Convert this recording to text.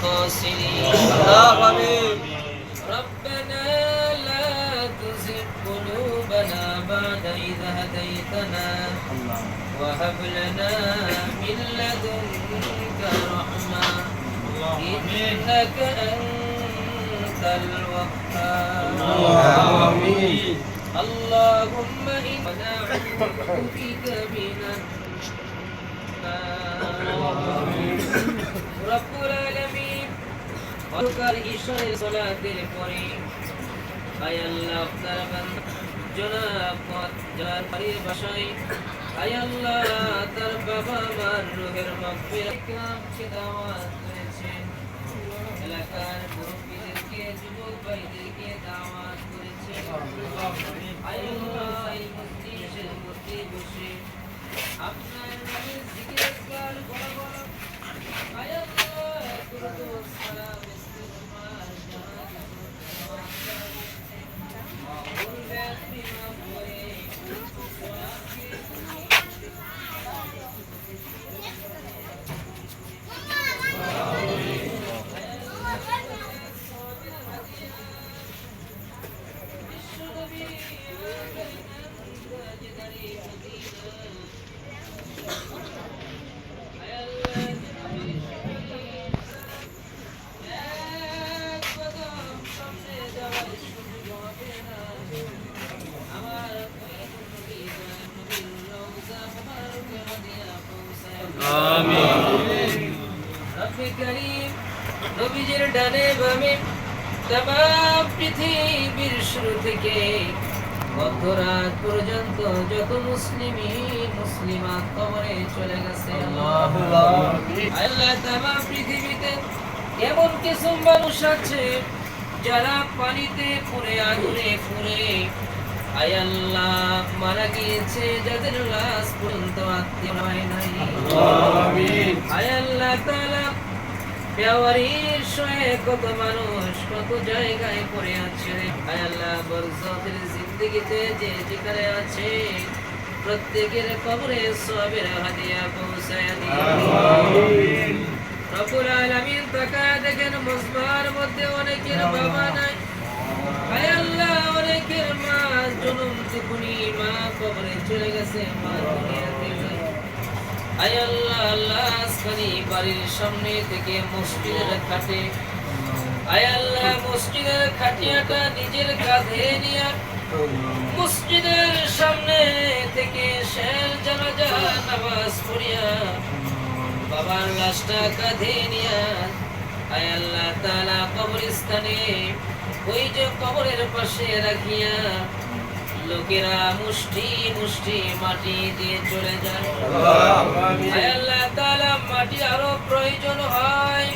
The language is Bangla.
الخاسرين اللهم ربنا لا تزغ قلوبنا بعد إذ هديتنا. وهب لنا من لدنك رحمة. إنك أنت الوهاب. اللهم إنا نعوذ بك من النار. رب العالمين. অন্ধকার ঈশ্বরের সলাতের পরে আয় আল্লাহ আপনার বান্দা জনাব মত বাড়ির বাসায় আয় আল্লাহ তার বাবা মার রুহের মাগফিরাত ইকরামকে দাওয়াত করেছেন এলাকার মুরব্বীদেরকে যুবক ভাইদেরকে দাওয়াত করিম নবীজির ডানে বামে তামাম পৃথিবীর শুরু থেকে মধ্যরাত পর্যন্ত যত মুসলিমই মুসলিমাত কবরে চলে গেছে। আল্লাহ তামাম পৃথিবীতে এমন কিছু মানুষ আছে যারা পানিতে পুরে আগুনে পুরে আয় মারা গিয়েছে যাদের লাশ পর্যন্ত আত্মীয় হয় নাই। আয় আল্লাহ তাআলা বেওয়ারির শয়ে কত মানুষ কত জায়গায় পড়ে আছে। আয় আল্লাহ বরজাতের জিন্দগিতে যে যেখানে আছে প্রত্যেকের কবরে সবের হাদিয়া পৌঁছায় দিও রব্বুল আলামিন তাকায় দেখেন মুসবার মধ্যে অনেকের বাবা নাই। আয় আল্লাহ অনেকের মা জনম দুকুনি মা কবরে চলে গেছে মা আয় আল্লাহ আল্লাহ আসমানি বাড়ির সামনে থেকে মসজিদের খাটে। আয় আল্লাহ, মসজিদের খাটিয়াটা নিজের কাঁধে নিয়ে মসজিদের সামনে থেকে শের জানাজা, নামাজ পড়িয়া বাবার লাশটা কাঁধে নিয়া আয় আল্লাহ তাআলা কবরস্থানে ওই যে কবরের পাশে রাখিয়া লোকেরা মুষ্টি মুষ্টি মাটি দিয়ে চলে যায়। আল্লাহ তাআলা মাটি আরও প্রয়োজন হয়।